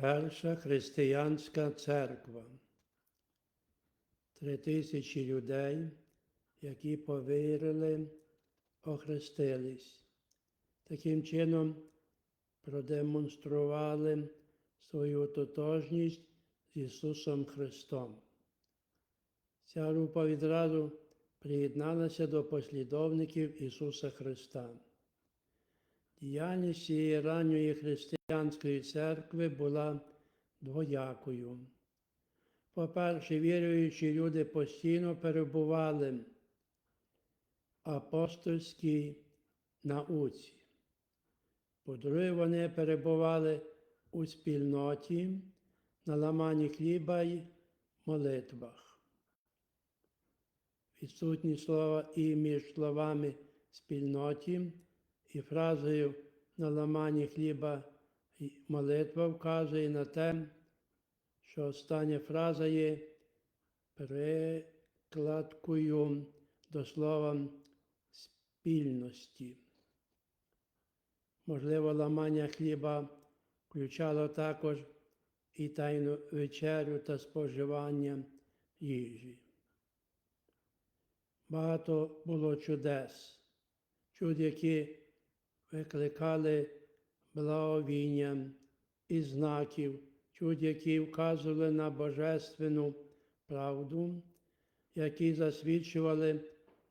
Перша християнська церква. Три тисячі людей, які повірили, охрестились. Таким чином продемонстрували свою тотожність з Ісусом Христом. Ця група відразу приєдналася до послідовників Ісуса Христа. Діяльність цієї ранньої християнської церкви була двоякою. По-перше, віруючі люди постійно перебували в апостольській науці. По-друге, вони перебували у спільноті, на ламанні хліба й молитвах. Відсутні слова і між словами спільноті і фразою на ламанні хліба молитва вказує на те, що остання фраза є перекладкою до слова спільності. Можливо, ламання хліба включало також і тайну вечерю та споживання їжі. Багато було чудес, чуд, які викликали благовіння і знаків, чуд, які вказували на божественну правду, які засвідчували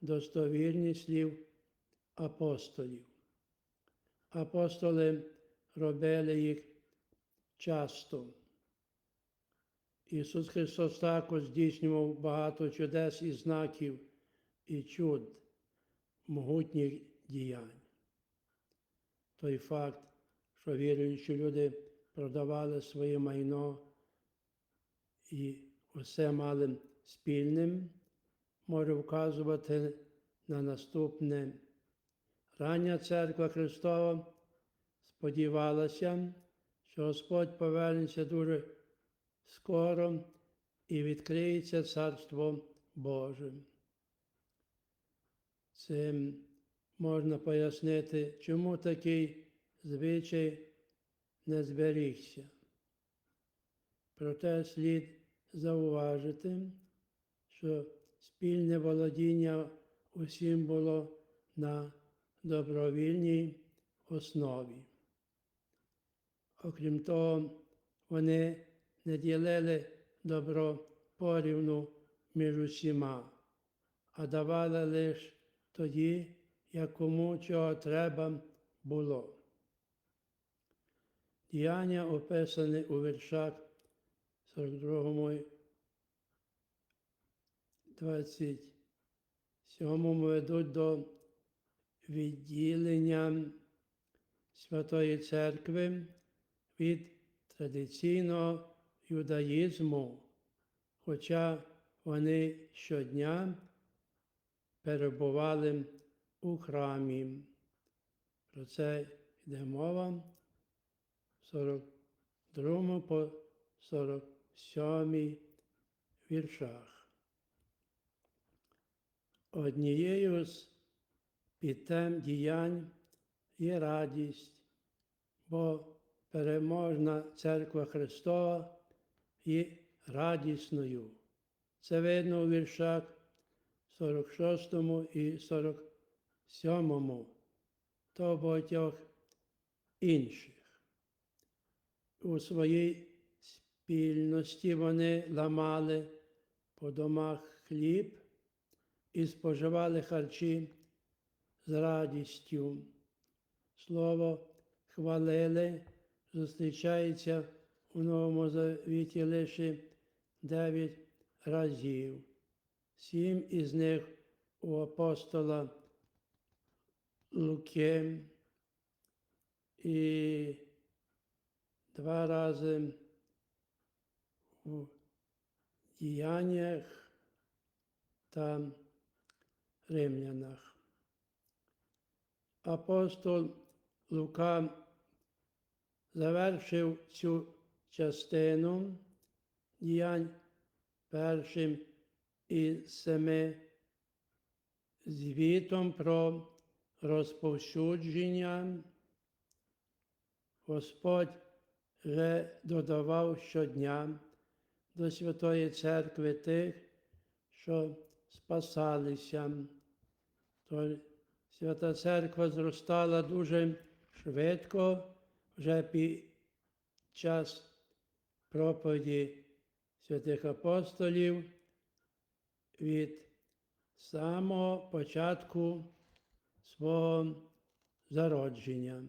достовірність слів апостолів. Апостоли робили їх часто. Ісус Христос також здійснював багато чудес і знаків і чуд, могутніх діянь. Той факт, що віруючі люди продавали своє майно і усе мали спільним, може вказувати на наступне. Рання церква Христова сподівалася, що Господь повернеться дуже скоро і відкриється Царство Боже. Цим можна пояснити, чому такий звичай не зберігся. Проте слід зауважити, що спільне володіння усім було на добровільній основі. Окрім того, вони не ділили добро порівну між усіма, а давали лише тоді, як кому чого треба було. Діяння описані у віршах 42 27 ведуть до відділення Святої Церкви від традиційного юдаїзму, хоча вони щодня перебували у храмі. Про це йде мова в 42 по 47 віршах. Однією з підтем діянь є радість, бо переможна церква Христова є радісною. Це видно у віршах 46 і 47 та багатьох інших. У своїй спільності вони ламали по домах хліб і споживали харчі з радістю. Слово хвалили зустрічається у Новому Завіті лише дев'ять разів, сім із них у апостола Луки і два рази у діяннях та римлянах. Апостол Лука завершив цю частину діянь першим із семи звітом про розповсюдження. Господь додавав щодня до Святої Церкви тих, що спасалися. То Свята Церква зростала дуже швидко вже під час проповіді святих апостолів від самого початку свого зародження.